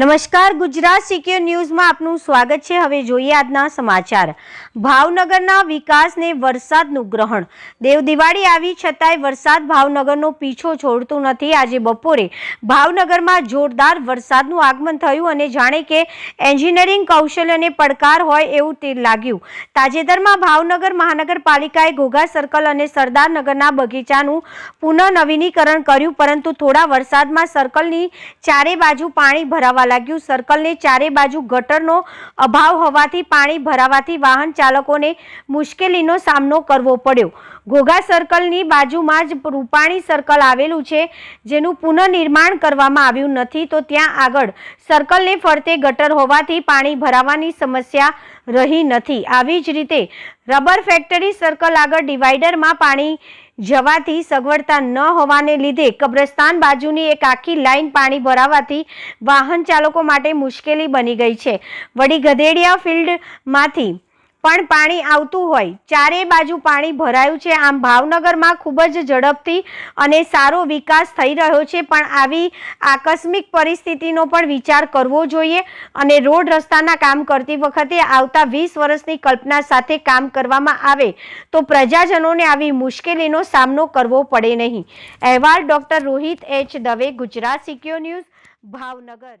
નમસ્કાર, ગુજરાત સિક્યોર ન્યૂઝમાં આપનું સ્વાગત છે. હવે જોઈએ આજના સમાચાર. ભાવનગરના વિકાસને વરસાદનું ગ્રહણ. દેવ દિવાળી આવી છતાંય વરસાદ ભાવનગરનો પીછો છોડતું નથી. આજે બપોરે ભાવનગરમાં જોરદાર વરસાદનું આગમન થયું અને જાણે કે એન્જિનિયરિંગ કૌશલ્યને પડકાર હોય એવું તે લાગ્યું. તાજેતરમાં ભાવનગર મહાનગરપાલિકાએ ઘોઘા સર્કલ અને સરદારનગરના બગીચાનું પુનઃ નવીનીકરણ કર્યું, પરંતુ થોડા વરસાદમાં સર્કલની ચારે બાજુ પાણી ભરાવા લાગ્યું. સર્કલને ચારે બાજુ ગટરનો અભાવ હોવાથી પાણી ભરાવાથી વાહન ચાલકોને મુશ્કેલીનો સામનો કરવો પડ્યો. ઘોઘા સર્કલની બાજુમાં જ રૂપાણી સર્કલ આવેલું છે, જેનું પુનઃનિર્માણ કરવામાં આવ્યું નથી. તો ત્યાં આગળ સર્કલને ફરતે ગટર હોવાથી પાણી ભરાવાની સમસ્યા રહી નથી. આવી જ રીતે રબર ફેક્ટરી સર્કલ આગળ ડિવાઈડરમાં પાણી જવાથી સગવડતા ન હોવાને લીધે કબ્રસ્તાન બાજુની એક આખી લાઈન પાણી ભરાવાથી વાહન ચાલકો માટે મુશ્કેલી બની ગઈ છે. વળી ગધેડિયા ફિલ્ડમાંથી પણ પાણી આવતું હોય ચારે બાજુ પાણી ભરાયું છે. આમ ભાવનગરમાં ખૂબ જ ઝડપથી અને સારો વિકાસ થઈ રહ્યો છે. પણ આવી આકસ્મિક પરિસ્થિતિનો પણ વિચાર કરવો જોઈએ અને રોડ રસ્તાના કામ કરતી વખતે આવતા વીસ વર્ષની કલ્પના સાથે કામ કરવામાં આવે તો પ્રજાજનોને આવી મુશ્કેલીનો સામનો કરવો પડે નહીં. અહેવાલ doctor Rohit H Dave, Gujarat secure news, Bhavnagar.